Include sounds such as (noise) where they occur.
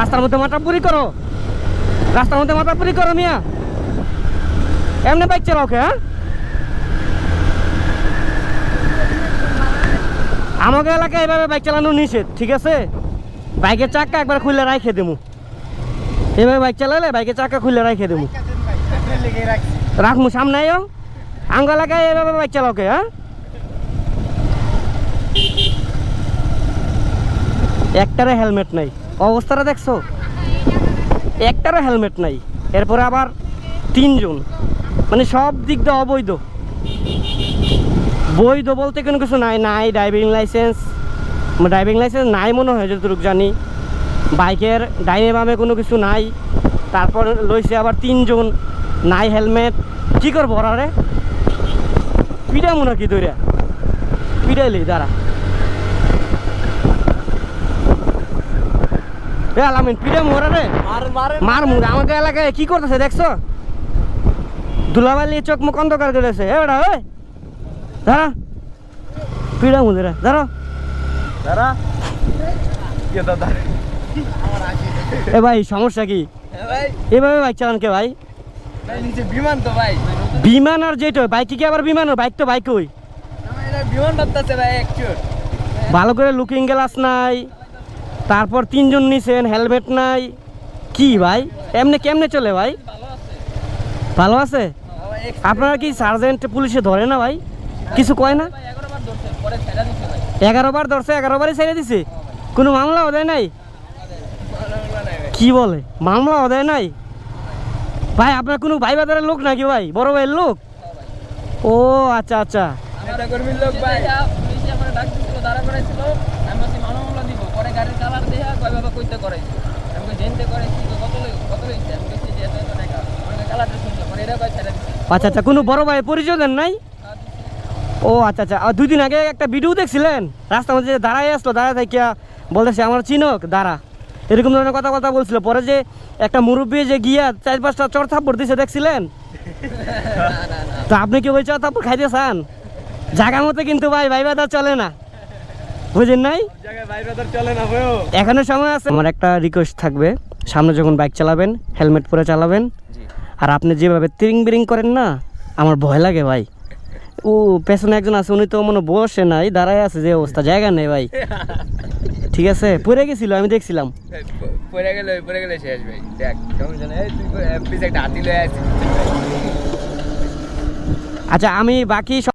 রাস্তার মধ্যে মাথা পুরি করো। রাস্তার মধ্যে মাথা পুরি করো মিয়া। এমনি বাইক চালাও কে হ্যাঁ? আমাকে এলাকায় এভাবে বাইক চালানো নিষেধ, ঠিক আছে? বাইকের চাক্কা একবার খুলে রাখে দেবো। এভাবে বাইক চালালে বাইকের চাক্কা খুলে রাখে দেবো। রাখমু সামনে আয়ো। আঙ্গ এলাকায় এভাবে বাইক চালাও কে হ্যাঁ? একটারে হেলমেট নাই। অবস্থাটা দেখছ? একটারও হেলমেট নাই, এরপরে আবার তিনজন। মানে সব দিক দিয়ে অবৈধ। বৈধ বলতে কোনো কিছু নাই নাই ড্রাইভিং লাইসেন্স ড্রাইভিং লাইসেন্স নাই মনে হয়, যতটুকু জানি। বাইকের ডাইনে বামে কোনো কিছু নাই, তারপর লইছে আবার তিনজন, নাই হেলমেট। কি করব ওরা রে? পিডা মনে কি দৌড়া পিডাইলি দাঁড়া। এ আলামিন পিডা মোরা রে। মার এলাকায় কি করতেছে দেখছ? দুলাবালি চোখ মুখ অন্ধকার করেছে এ ওই। দাঁড়া। পিডা মুখে রে দাঁড়া। দাদা। এ ভাই সমস্যা কি? ভাই। এভাবে বাইক চালান কে ভাই? বিমান তো ভাই। বিমান আর যেটা বাইক কি আবার বিমান? বাইক তো বাইক ওই আমার বিমান ভাবতেছে ভাই একটু ভালো করে লুকিং গ্লাস নাই। তারপর তিনজন নিছেন হেলমেট নাই। কি ভাই? এমনি কেমনে চলে ভাই? ভালো আছে? আপনারা কি সার্জেন্ট পুলিশে ধরে না ভাই? কিছু কয় না? এগারো বার ধরছে, এগারো বারই ছেড়ে দিছে। কোনো মামলা দেয় নাই? কি বলে? মামলা দেয় নাই? ভাই, আপনার কোনো ভাই বাজারের লোক নাকি ভাই? বড় ভাইয়ের লোক? ও আচ্ছা আচ্ছা। নেতা কর্মীর লোক ভাই আচ্ছা আচ্ছা কোনো বড় ভাই পরিচয় দেন নাই? ও আচ্ছা আচ্ছা আর দুই দিন আগে একটা ভিডিও দেখছিলেন? রাস্তার মধ্যে যে দাঁড়ায় আসলো দাঁড়ায় থাকিয়া বলতেছে আমার চিনক দাঁড়া। এরকম ধরনের কথা কথা বলছিল। পরে যে একটা মুরব্বী যে গিয়া চার পাঁচটা চর থাপ্পড় দিছে দেখছিলেন? (laughs) তো আপনি কি ওই চর থাপ্পড় খাইতে চান? জায়গা মতো কিন্তু ভাই ভাই বাদা চলে না। বুঝেন নাই? এখনও সময় আছে? আমার একটা রিকোয়েস্ট থাকবে। সামনে যখন বাইক চালাবেন হেলমেট পরে চালাবেন আর আপনি যেভাবে তিরিং বিরিং করেন না আমার ভয় লাগে ভাই। ও পেছনে একজন আছে উনি তো মনে বসে নাই দাঁড়ায় আছে যে অবস্থা জায়গা নেই ভাই। ঠিক আছে? পড়ে গেছিল আমি দেখছিলাম। পড়ে গেলে পড়ে গেলে শেষ ভাই। দেখ একটা আচ্ছা আমি বাকি সব